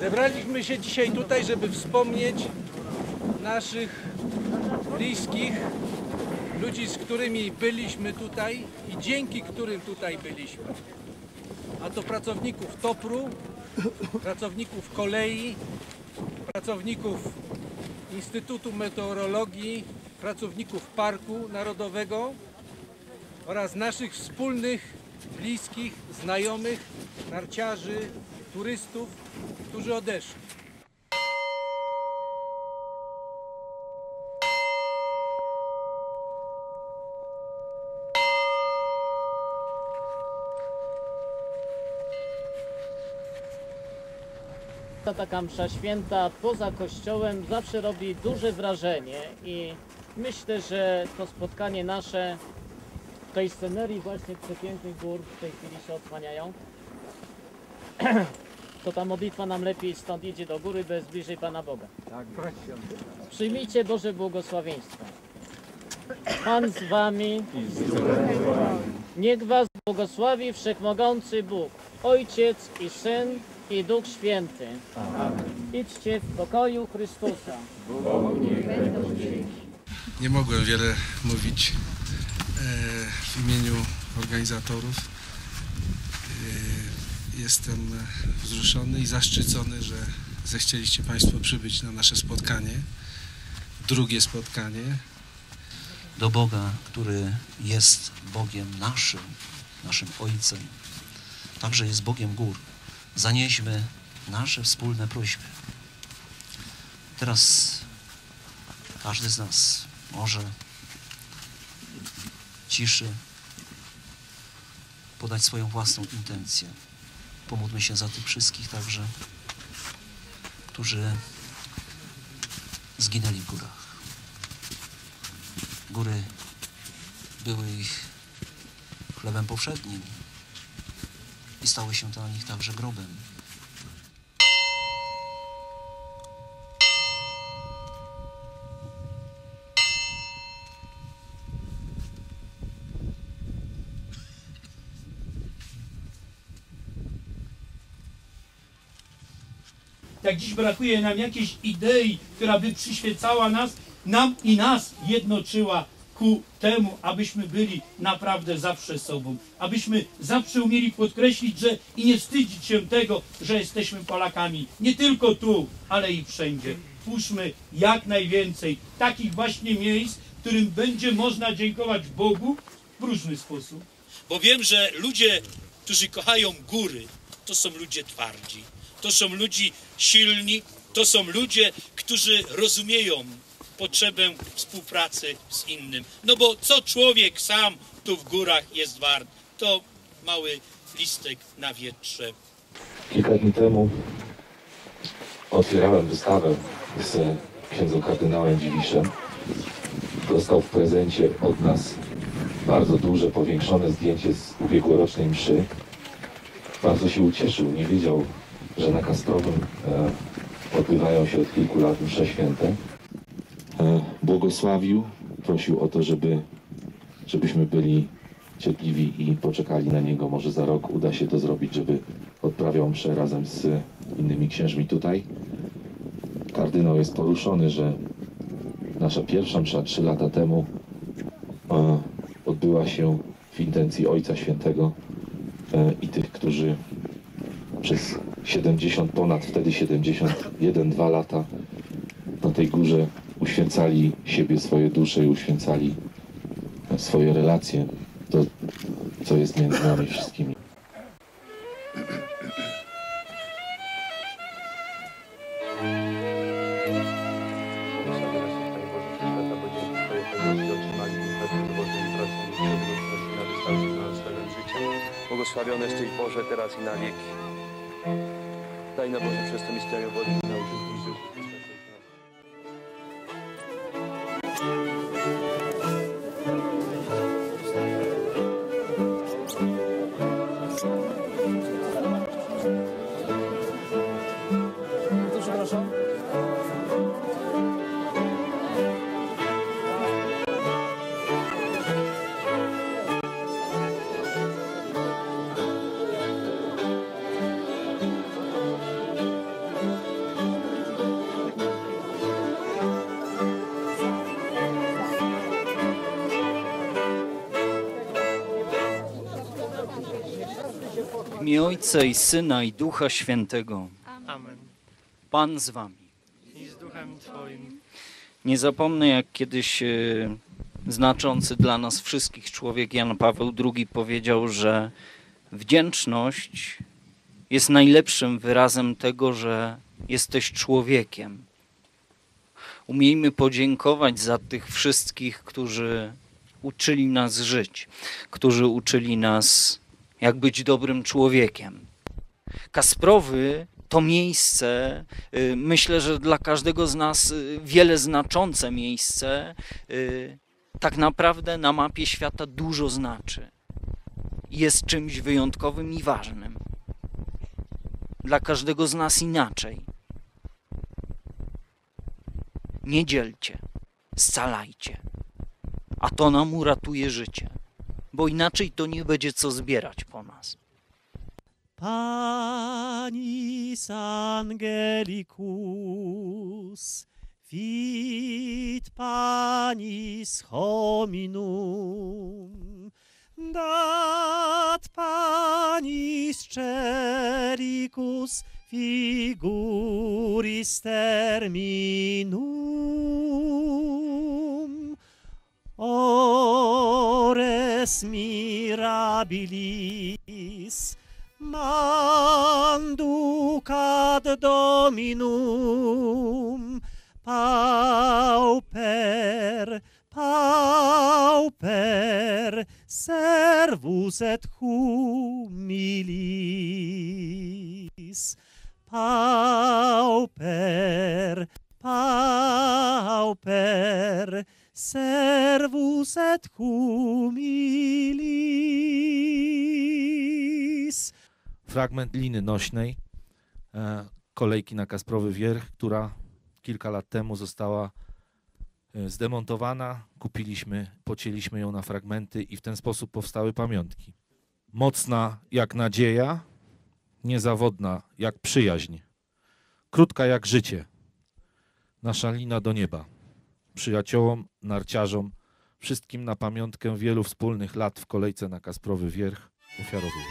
Zebraliśmy się dzisiaj tutaj, żeby wspomnieć naszych bliskich, ludzi, z którymi byliśmy tutaj i dzięki którym tutaj byliśmy. A to pracowników TOPR-u, pracowników kolei, pracowników Instytutu Meteorologii, pracowników Parku Narodowego oraz naszych wspólnych, bliskich, znajomych, narciarzy, turystów, którzy odeszli. Ta taka msza święta poza kościołem zawsze robi duże wrażenie i myślę, że to spotkanie nasze w tej scenerii właśnie przepięknych gór w tej chwili się odsłaniają. To ta modlitwa nam lepiej stąd idzie do góry, bo jest bliżej Pana Boga. Przyjmijcie Boże błogosławieństwo. Pan z wami. Niech was błogosławi Wszechmogący Bóg, Ojciec i Syn i Duch Święty. Idźcie w pokoju Chrystusa. Nie mogłem wiele mówić e, w imieniu organizatorów. Jestem wzruszony i zaszczycony, że zechcieliście Państwo przybyć na nasze spotkanie. Drugie spotkanie. do Boga, który jest Bogiem naszym, naszym Ojcem, także jest Bogiem gór. Zanieśmy nasze wspólne prośby. Teraz każdy z nas może ciszy podać swoją własną intencję. Pomódlmy się za tych wszystkich także, którzy zginęli w górach. Góry były ich chlebem powszednim i stały się dla nich także grobem. Jak dziś brakuje nam jakiejś idei, która by przyświecała nas, nam i nas jednoczyła ku temu, abyśmy byli naprawdę zawsze sobą. Abyśmy zawsze umieli podkreślić, że i nie wstydzić się tego, że jesteśmy Polakami. Nie tylko tu, ale i wszędzie. Twórzmy jak najwięcej takich właśnie miejsc, którym będzie można dziękować Bogu w różny sposób. Bo wiem, że ludzie, którzy kochają góry, to są ludzie twardzi. To są ludzie silni, to są ludzie, którzy rozumieją potrzebę współpracy z innym. No bo co człowiek sam tu w górach jest wart? To mały listek na wietrze. Kilka dni temu otwierałem wystawę z księdzem kardynałem Dziwiszem. Dostał w prezencie od nas bardzo duże, powiększone zdjęcie z ubiegłorocznej mszy. Bardzo się ucieszył, nie wiedział, że na Kastrowym e, odbywają się od kilku lat msze święte. E, błogosławił, prosił o to, żeby, żebyśmy byli cierpliwi i poczekali na niego. Może za rok uda się to zrobić, żeby odprawiał mszę razem z innymi księżmi tutaj. Kardynał jest poruszony, że nasza pierwsza msza trzy lata temu e, odbyła się w intencji Ojca Świętego e, i tych, którzy przez 70, ponad wtedy 71, 2 lata na tej górze uświęcali siebie, swoje dusze i uświęcali swoje relacje, to co jest między nami wszystkimi. Błogosławione z tej porze, teraz i na wieki. Daj na Boże przez to misterium wody W imię Ojca i Syna i Ducha Świętego. Amen. Pan z wami. I z duchem Twoim. Nie zapomnę, jak kiedyś e, znaczący dla nas wszystkich człowiek Jan Paweł II powiedział, że wdzięczność jest najlepszym wyrazem tego, że jesteś człowiekiem. Umiejmy podziękować za tych wszystkich, którzy uczyli nas żyć, którzy uczyli nas, jak być dobrym człowiekiem. Kasprowy to miejsce, y, myślę, że dla każdego z nas y, wiele znaczące miejsce, y, tak naprawdę na mapie świata dużo znaczy. Jest czymś wyjątkowym i ważnym. Dla każdego z nas inaczej. Nie dzielcie, scalajcie, a to nam uratuje życie, bo inaczej to nie będzie co zbierać po nas. Panis angelicus, fit panis hominum, dat panis cericus figuris terminum, dies mirabilis. Manducat dominum pauper pauper servus et humilis. Pauper pauper servus et humilis fragment liny nośnej e, kolejki na Kasprowy Wierch, która kilka lat temu została e, zdemontowana. Kupiliśmy, pocięliśmy ją na fragmenty i w ten sposób powstały pamiątki. Mocna jak nadzieja, niezawodna jak przyjaźń, krótka jak życie. Nasza lina do nieba. Przyjaciołom, narciarzom, wszystkim na pamiątkę wielu wspólnych lat w kolejce na Kasprowy Wierch ofiarowuję.